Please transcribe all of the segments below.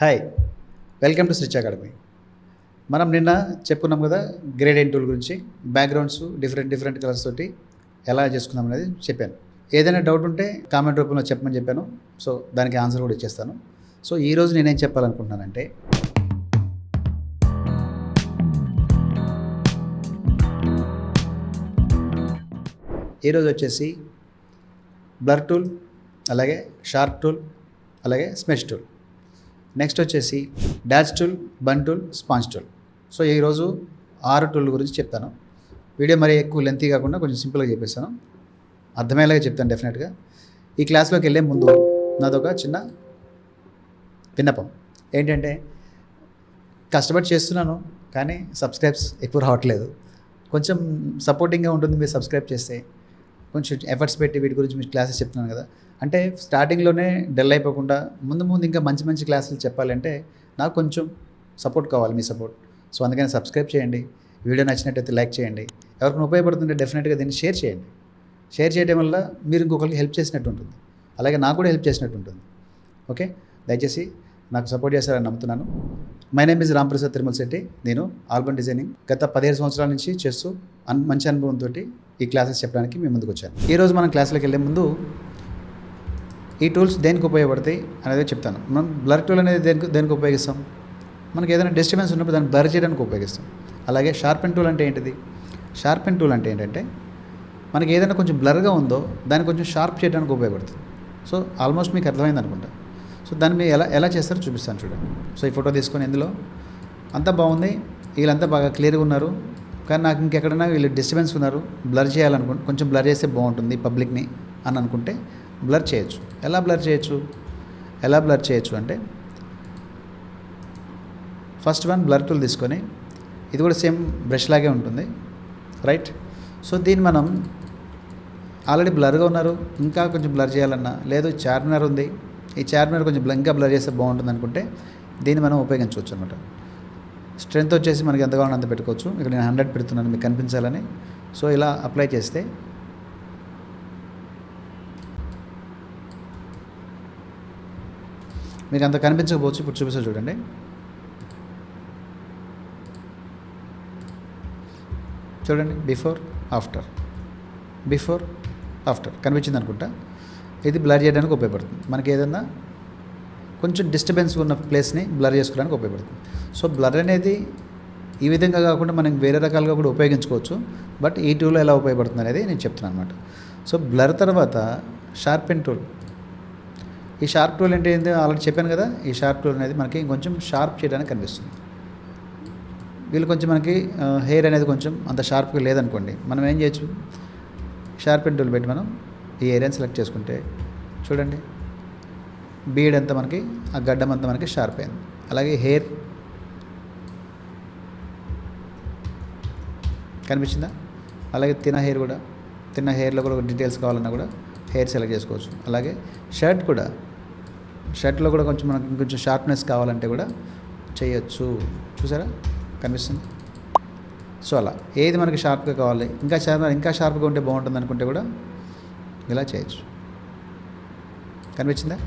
Hi welcome to స్రిచ్ academy. మనం నిన్న చెప్పుకున్నాం కదా గ్రేడియంట్ టూల్ గురించి బ్యాక్గ్రౌండ్స్ డిఫరెంట్ డిఫరెంట్ కలర్స్ తోటి ఎలా చేసుకుందాం అనేది చెప్పాను. ఏదైనా డౌట్ ఉంటే కామెంట్ రూపంలో చెప్పమని చెప్పాను. సో దానికి ఆన్సర్ కూడా ఇచ్చేస్తాను. సో ఈరోజు నేనేం చెప్పాలనుకుంటున్నానంటే ఈరోజు వచ్చేసి బ్లర్ టూల్ అలాగే షార్ప్ టూల్ అలాగే స్మెచ్ టూల్ నెక్స్ట్ వచ్చేసి dodge tool burn tool sponge tool so ఈరోజు ఆరు టూల్ గురించి చెప్తాను. వీడియో మరి ఎక్కువ లెంతీ కాకుండా కొంచెం సింపుల్గా చెప్పేస్తాను. అర్థమయ్యేలాగా చెప్తాను డెఫినెట్గా ఈ క్లాస్లోకి వెళ్ళే ముందు నాదొక చిన్న విన్నపం. ఏంటంటే కష్టపడి చేస్తున్నాను కానీ సబ్స్క్రైబ్స్ ఎక్కువ రావట్లేదు. కొంచెం సపోర్టింగ్గా ఉంటుంది మీరు సబ్స్క్రైబ్ చేస్తే కొంచెం ఎఫర్ట్స్ పెట్టి వీటి గురించి మీరు క్లాసెస్ చెప్తున్నాను కదా. అంటే స్టార్టింగ్లోనే డల్ అయిపోకుండా ముందు ముందు ఇంకా మంచి మంచి క్లాసులు చెప్పాలంటే నాకు కొంచెం సపోర్ట్ కావాలి మీ సపోర్ట్ సో అందుకని సబ్స్క్రైబ్ చేయండి. వీడియో నచ్చినట్టయితే లైక్ చేయండి. ఎవరికైనా ఉపయోగపడుతుంటే డెఫినెట్గా దీన్ని షేర్ చేయండి. షేర్ చేయడం వల్ల మీరు ఇంకొకరికి హెల్ప్ చేసినట్టు ఉంటుంది. అలాగే నాకు కూడా హెల్ప్ చేసినట్టు ఉంటుంది. ఓకే దయచేసి నాకు సపోర్ట్ చేస్తారని నమ్ముతున్నాను. My name is Ramprasad Tirumala Shetty నేను ఆల్బమ్ డిజైనింగ్ గత పదిహేడు సంవత్సరాల నుంచి చేస్తూ అన్ మంచి అనుభవంతో ఈ క్లాసెస్ చెప్పడానికి మేము ముందుకు వచ్చాను. ఈరోజు మనం క్లాసులకు వెళ్ళే ముందు ఈ టూల్స్ దేనికి ఉపయోగపడతాయి అనేది చెప్తాను. మనం బ్లర్ టూల్ అనేది దేనికి దేనికి ఉపయోగిస్తాం? మనకి ఏదైనా డిస్టర్బెన్స్ ఉన్నప్పుడు దాన్ని బ్లర్ చేయడానికి ఉపయోగిస్తాం. అలాగే షార్పెన్ టూల్ అంటే ఏంటిది? షార్పెన్ టూల్ అంటే ఏంటంటే మనకి ఏదైనా కొంచెం బ్లర్గా ఉందో దాన్ని కొంచెం షార్ప్ చేయడానికి ఉపయోగపడుతుంది. సో ఆల్మోస్ట్ మీకు అర్థమైంది అనుకుంటా. సో దాన్ని మీరు ఎలా ఎలా చేస్తారో చూపిస్తాను చూడండి. సో ఈ ఫోటో తీసుకొని ఇందులో. అంతా బాగుంది. వీళ్ళంతా బాగా క్లియర్గా ఉన్నారు. కానీ నాకు ఇంకెక్కడైనా వీళ్ళు డిస్టర్బెన్స్ ఉన్నారు. బ్లర్ చేయాలనుకుంటే కొంచెం బ్లర్ చేస్తే బాగుంటుంది పబ్లిక్ని అని అనుకుంటే బ్లర్ చేయొచ్చు. ఎలా బ్లర్ చేయొచ్చు? ఎలా బ్లర్ చేయొచ్చు అంటే ఫస్ట్ వన్ బ్లర్ టూల్ తీసుకొని ఇది కూడా సేమ్ బ్రష్ లాగే ఉంటుంది రైట్ సో దీన్ని మనం ఆల్రెడీ బ్లర్గా ఉన్నారు. ఇంకా కొంచెం బ్లర్ చేయాలన్నా లేదు చార్మినార్ ఉంది. ఈ చార్మినార్ కొంచెం ఇంకా బ్లర్ చేస్తే బాగుంటుంది అనుకుంటే దీన్ని మనం ఉపయోగించవచ్చు అనమాట స్ట్రెంత్ వచ్చేసి మనకి ఎంత కావాలంటే అంత పెట్టుకోవచ్చు. ఇక్కడ నేను హండ్రెడ్ పెడుతున్నాను మీకు కనిపించాలని. సో ఇలా అప్లై చేస్తే మీకు అంత కనిపించకపోవచ్చు. ఇప్పుడు చూపిస్తా చూడండి. చూడండి. Before after. Before after. కనిపించింది అనుకుంటా? ఇది బ్లర్ చేయడానికి ఉపయోగపడుతుంది. మనకి ఏదన్నా కొంచెం డిస్టర్బెన్స్ ఉన్న ప్లేస్ని బ్లర్ చేసుకోవడానికి ఉపయోగపడుతుంది. సో బ్లర్ అనేది ఈ విధంగా కాకుండా మనం వేరే రకాలుగా కూడా ఉపయోగించుకోవచ్చు. బట్ ఈ టూల్ ఎలా ఉపయోగపడుతుంది అనేది నేను చెప్తున్నాను అనమాట సో బ్లర్ తర్వాత షార్పెన్ టూల్. ఈ షార్ప్ టూల్ అంటే ఏంటి ఆల్రెడీ చెప్పాను కదా. ఈ షార్ప్ టూల్ అనేది మనకి కొంచెం షార్ప్ చేయడానికి కనిపిస్తుంది. వీళ్ళు కొంచెం మనకి హెయిర్ అనేది కొంచెం అంత షార్ప్గా లేదనుకోండి మనం ఏం చేయొచ్చు? షార్ప్ టూల్ పెట్టి మనం ఈ ఏరియాని సెలెక్ట్ చేసుకుంటే చూడండి. బీడ్ అంతా మనకి ఆ గడ్డం అంతా మనకి షార్ప్ అయింది. అలాగే హెయిర్ కనిపించిందా? అలాగే తిన హెయిర్ కూడా తిన్న హెయిర్లో కూడా డీటెయిల్స్ కావాలన్నా కూడా హెయిర్ సెలెక్ట్ చేసుకోవచ్చు. అలాగే షర్ట్ కూడా షర్ట్లో కూడా కొంచెం మనకి ఇంకొంచెం షార్ప్నెస్ కావాలంటే కూడా చేయొచ్చు. చూసారా? కనిపిస్తుంది. సో అలా. ఏది మనకి షార్ప్గా కావాలి ఇంకా షార్ప్ ఇంకా షార్ప్గా ఉంటే బాగుంటుంది అనుకుంటే కూడా ఇలా చేయొచ్చు. కనిపించిందా?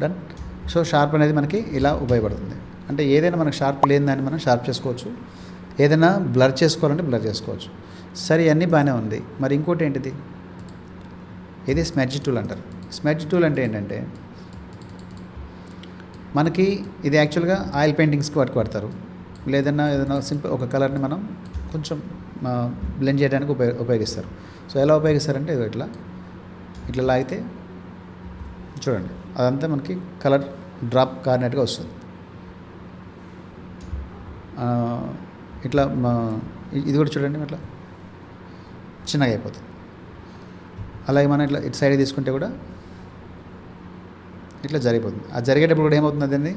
డన్. సో షార్ప్ అనేది మనకి ఇలా ఉపయోగపడుతుంది. అంటే ఏదైనా మనకు షార్ప్ లేని దాన్ని మనం షార్ప్ చేసుకోవచ్చు. ఏదైనా బ్లర్ చేసుకోవాలంటే బ్లర్ చేసుకోవచ్చు. సరే అన్నీ బాగానే ఉంది. మరి ఇంకోటి ఏంటిది? ఇది స్మెడ్జ్ టూల్ అంటారు. స్మెడ్జ్ టూల్ అంటే ఏంటంటే మనకి ఇది యాక్చువల్గా ఆయిల్ పెయింటింగ్స్కి వాటికి వాడతారు. లేదన్నా ఏదైనా సింపుల్ ఒక కలర్ని మనం కొంచెం బ్లెండ్ చేయడానికి ఉపయోగ ఉపయోగిస్తారు. సో ఎలా ఉపయోగిస్తారంటే ఇదిగో ఇట్లా ఇట్లా లాగితే చూడండి అదంతా మనకి కలర్ డ్రాప్ కారినట్టుగా వస్తుంది. ఇట్లా మా- ఇది కూడా చూడండి ఇట్లా. చిన్నగా అయిపోతుంది అలాగే మనం ఇట్లా ఇటు సైడ్ తీసుకుంటే కూడా ఇట్లా జరిగిపోతుంది. ఆ జరిగేటప్పుడు కూడా ఏమవుతుంది అదండి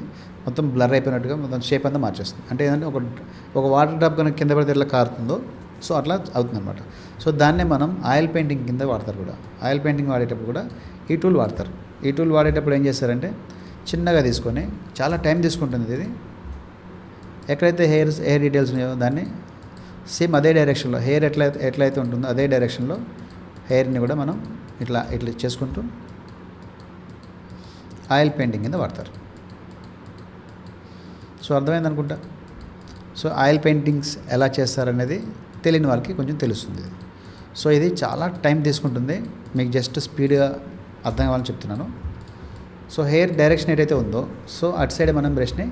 మొత్తం బ్లర్ అయిపోయినట్టుగా మొత్తం షేప్ అంతా మార్చేస్తుంది. అంటే ఏంటంటే ఒక ఒక వాటర్ డ్రాప్ కనుక కింద పడితే ఎట్లా కారుతుందో సో అట్లా అవుతుంది అనమాట సో దాన్నే మనం ఆయిల్ పెయింటింగ్ కింద వాడతారు కూడా. ఆయిల్ పెయింటింగ్ వాడేటప్పుడు కూడా ఈ టూల్ వాడతారు. ఈ టూల్ వాడేటప్పుడు ఏం చేస్తారంటే చిన్నగా తీసుకొని చాలా టైం తీసుకుంటుంది ఇది. ఎక్కడైతే హెయిర్ హెయిర్ డీటెయిల్స్ ఉన్నాయో దాన్ని సేమ్ అదే డైరెక్షన్లో హెయిర్ ఎట్లయితే ఎట్లయితే ఉంటుందో అదే డైరెక్షన్లో హెయిర్ని కూడా మనం ఇట్లా ఇట్లా చేసుకుంటూ ఆయిల్ పెయింటింగ్ కింద వాడతారు. సో అర్థమైంది అనుకుంటా? సో ఆయిల్ పెయింటింగ్స్ ఎలా చేస్తారనేది తెలియని వారికి కొంచెం తెలుస్తుంది. సో ఇది చాలా టైం తీసుకుంటుంది. మీకు జస్ట్ స్పీడ్గా అర్థం కావాలని చెప్తున్నాను. సో హెయిర్ డైరెక్షన్ ఏదైతే ఉందో సో అటు సైడ్ మనం బ్రష్ని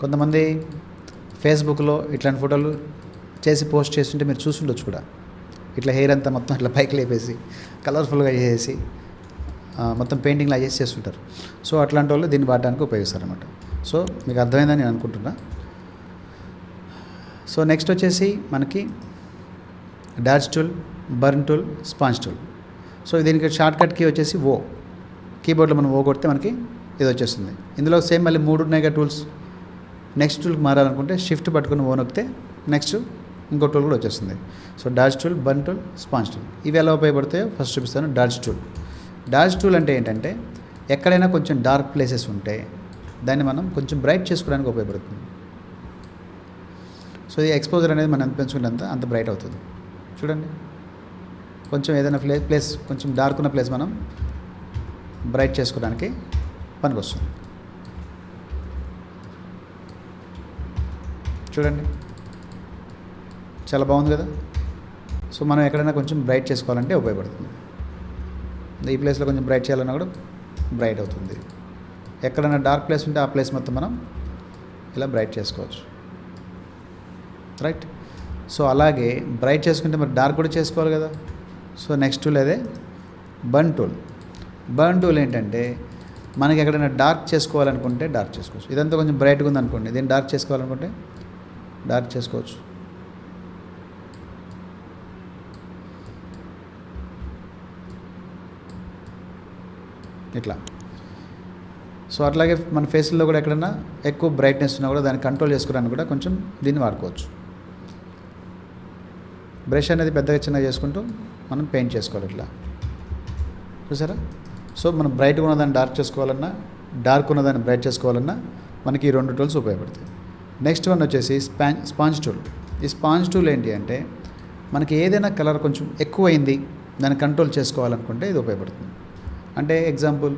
కొంతమంది ఫేస్బుక్లో ఇట్లాంటి ఫోటోలు చేసి పోస్ట్ చేస్తుంటే మీరు చూసుండొచ్చు కూడా. ఇట్లా హెయిర్ అంతా మొత్తం ఇట్లా పైకి లేపేసి కలర్ఫుల్గా చేసేసి మొత్తం మొత్తం పెయింటింగ్లా చేసి చేస్తుంటారు. సో అట్లాంటి వాళ్ళు దీన్ని వాడడానికి ఉపయోగిస్తారు అనమాట సో మీకు అర్థమైందని నేను అనుకుంటున్నా. సో నెక్స్ట్ వచ్చేసి మనకి dodge tool burn tool sponge tool. So దీనికి షార్ట్కట్ కీ వచ్చేసి ఓ. కీబోర్డ్లో మనం ఓ కొడితే మనకి ఇది వచ్చేస్తుంది. ఇందులో సేమ్ మళ్ళీ మూడు ఉన్నాయి టూల్స్. నెక్స్ట్ టూల్కి మారాలనుకుంటే షిఫ్ట్ పట్టుకుని ఓ నొక్కితే నెక్స్ట్ ఇంకో టూల్ కూడా వచ్చేస్తుంది. So dodge tool burn tool sponge tool. ఇవి ఎలా ఉపయోగపడతాయో ఫస్ట్ చూపిస్తాను. డాజ్ టూల్. డాజ్ టూల్ అంటే ఏంటంటే ఎక్కడైనా కొంచెం డార్క్ ప్లేసెస్ ఉంటే దాన్ని మనం కొంచెం బ్రైట్ చేసుకోవడానికి ఉపయోగపడుతుంది. సో ఈ ఎక్స్పోజర్ అనేది మనం ఎంత పెంచుకుంటే అంత అంత బ్రైట్ అవుతుంది. చూడండి. కొంచెం ఏదైనా ప్లేస్ ప్లేస్ కొంచెం డార్క్ ఉన్న ప్లేస్ మనం బ్రైట్ చేసుకోవడానికి పనికొస్తుంది. చూడండి. చాలా బాగుంది కదా? సో మనం ఎక్కడైనా కొంచెం బ్రైట్ చేసుకోవాలంటే ఉపయోగపడుతుంది. ఈ ప్లేస్లో కొంచెం బ్రైట్ చేయాలన్నా కూడా బ్రైట్ అవుతుంది. ఎక్కడైనా డార్క్ ప్లేస్ ఉంటే ఆ ప్లేస్ మొత్తం మనం ఇలా బ్రైట్ చేసుకోవచ్చు. రైట్ సో అలాగే బ్రైట్ చేసుకుంటే మరి డార్క్ కూడా చేసుకోవాలి కదా? సో నెక్స్ట్ టూల్ అదే బర్న్ టూల్ బర్న్ టూల్ ఏంటంటే మనకి ఎక్కడైనా డార్క్ చేసుకోవాలనుకుంటే డార్క్ చేసుకోవచ్చు. ఇదంతా కొంచెం బ్రైట్గా ఉంది అనుకోండి దీన్ని డార్క్ చేసుకోవాలనుకుంటే డార్క్ చేసుకోవచ్చు. ఇట్లా. సో అట్లాగే మన ఫేస్లో కూడా ఎక్కడైనా ఎక్కువ బ్రైట్నెస్ ఉన్నా కూడా దాన్ని కంట్రోల్ చేసుకోవడానికి కూడా కొంచెం దీన్ని వాడుకోవచ్చు. బ్రష్ అనేది పెద్దగా చిన్నగా చేసుకుంటూ మనం పెయింట్ చేసుకోవాలి ఇట్లా. చూసారా? సో మనం బ్రైట్గా ఉన్నదాన్ని డార్క్ చేసుకోవాలన్నా డార్క్ ఉన్నదాన్ని బ్రైట్ చేసుకోవాలన్నా మనకి ఈ రెండు టూల్స్ ఉపయోగపడతాయి. నెక్స్ట్ వన్ వచ్చేసి స్పాన్ స్పాంజ్ టూల్. ఈ స్పాంజ్ టూల్ ఏంటి అంటే మనకి ఏదైనా కలర్ కొంచెం ఎక్కువైంది దాన్ని కంట్రోల్ చేసుకోవాలనుకుంటే ఇది ఉపయోగపడుతుంది. అంటే ఎగ్జాంపుల్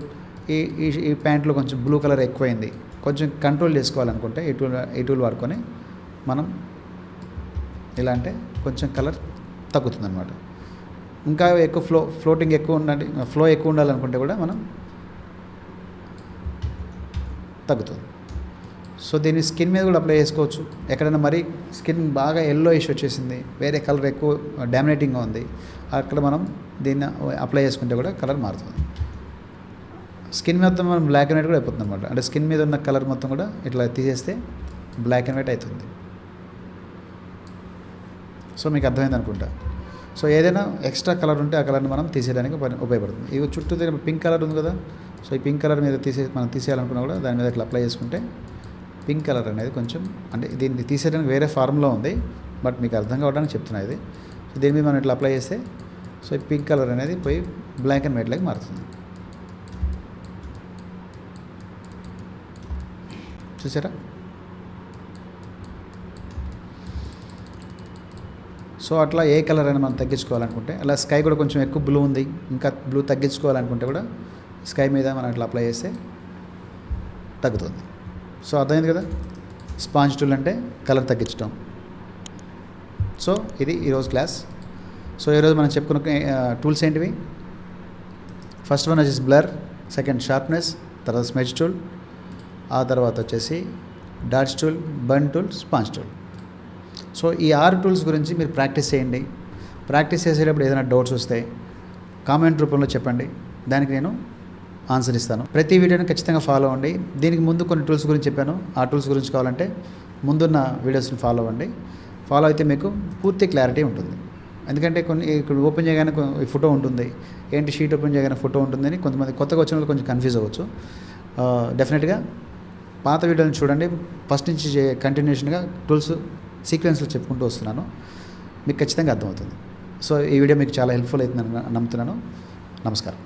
ఈ ఈ ఈ ప్యాంట్లో కొంచెం బ్లూ కలర్ ఎక్కువైంది కొంచెం కంట్రోల్ చేసుకోవాలనుకుంటే ఈ టూల్ ఈ టూల్ వాడుకొని మనం ఇలా అంటే కొంచెం కలర్ తగ్గుతుంది అనమాట ఇంకా ఎక్కువ ఫ్లో ఫ్లోటింగ్ ఎక్కువ ఉండాలి ఫ్లో ఎక్కువ ఉండాలనుకుంటే కూడా మనం తగ్గుతుంది. సో దీన్ని స్కిన్ మీద కూడా అప్లై చేసుకోవచ్చు. ఎక్కడైనా మరీ స్కిన్ బాగా ఎల్లో ఇష్యూ వచ్చేసింది వేరే కలర్ ఎక్కువ డామినేటింగ్గా ఉంది అక్కడ మనం దీన్ని అప్లై చేసుకుంటే కూడా కలర్ మారుతుంది. స్కిన్ మొత్తం మనం బ్లాక్ అండ్ వైట్ కూడా అయిపోతుంది అనమాట అంటే స్కిన్ మీద ఉన్న కలర్ మొత్తం కూడా ఇట్లా తీసేస్తే బ్లాక్ అండ్ వైట్ అవుతుంది. సో మీకు అర్థమైంది అనుకుంటా. సో ఏదైనా ఎక్స్ట్రా కలర్ ఉంటే ఆ కలర్ని మనం తీసేయడానికి ఉపయోగపడుతుంది. ఇవి చుట్టూ దగ్గర పింక్ కలర్ ఉంది కదా సో ఈ పింక్ కలర్ మీద తీసే మనం తీసేయాలనుకున్నా కూడా దాని మీద ఇట్లా అప్లై చేసుకుంటే పింక్ కలర్ అనేది కొంచెం అంటే దీన్ని తీసేయడానికి వేరే ఫార్ములా ఉంది బట్ మీకు అర్థం కావడానికి చెప్తున్నా ఇది. సో దీని మీద మనం ఇట్లా అప్లై చేస్తే సో ఈ పింక్ కలర్ అనేది పోయి బ్లాక్ అండ్ వైట్ లాగా మారుతుంది. చూసారా? సో అట్లా ఏ కలర్ అయినా మనం తగ్గించుకోవాలనుకుంటే అలా స్కై కూడా కొంచెం ఎక్కువ బ్లూ ఉంది ఇంకా బ్లూ తగ్గించుకోవాలనుకుంటే కూడా స్కై మీద మనం అట్లా అప్లై చేస్తే తగ్గుతుంది. సో అర్థమైంది కదా? స్పాంజ్ టూల్ అంటే కలర్ తగ్గించడం సో ఇది ఈరోజు క్లాస్. సో ఈరోజు మనం చెప్పుకున్న టూల్స్ ఏంటివి? ఫస్ట్ వన్ వచ్చేసి బ్లర్ సెకండ్ షార్ప్నెస్ తర్వాత స్మెచ్ టూల్ ఆ తర్వాత వచ్చేసి dodge tool burn tool sponge tool. So ఈ ఆరు టూల్స్ గురించి మీరు ప్రాక్టీస్ చేయండి. ప్రాక్టీస్ చేసేటప్పుడు ఏదైనా డౌట్స్ వస్తే కామెంట్ రూపంలో చెప్పండి. దానికి నేను ఆన్సర్ ఇస్తాను. ప్రతి వీడియోని ఖచ్చితంగా ఫాలో అవ్వండి. దీనికి ముందు కొన్ని టూల్స్ గురించి చెప్పాను. ఆ టూల్స్ గురించి కావాలంటే ముందున్న వీడియోస్ని ఫాలో అవ్వండి. ఫాలో అయితే మీకు పూర్తి క్లారిటీ ఉంటుంది. ఎందుకంటే కొన్ని ఇక్కడ ఓపెన్ చేయగానే ఫోటో ఉంటుంది. ఏంటి షీట్ ఓపెన్ చేయగానే ఫోటో ఉంటుందని కొంతమంది కొత్తగా వచ్చిన వాళ్ళు కొంచెం కన్ఫ్యూజ్ అవ్వచ్చు. డెఫినెట్గా పాత వీడియోని చూడండి. ఫస్ట్ నుంచి కంటిన్యూషన్గా టూల్స్ సీక్వెన్స్లో చెప్పుకుంటూ వస్తున్నాను. మీకు ఖచ్చితంగా అర్థమవుతుంది. సో ఈ వీడియో మీకు చాలా హెల్ప్ఫుల్ అవుతుందని నమ్ముతున్నాను. నమస్కారం.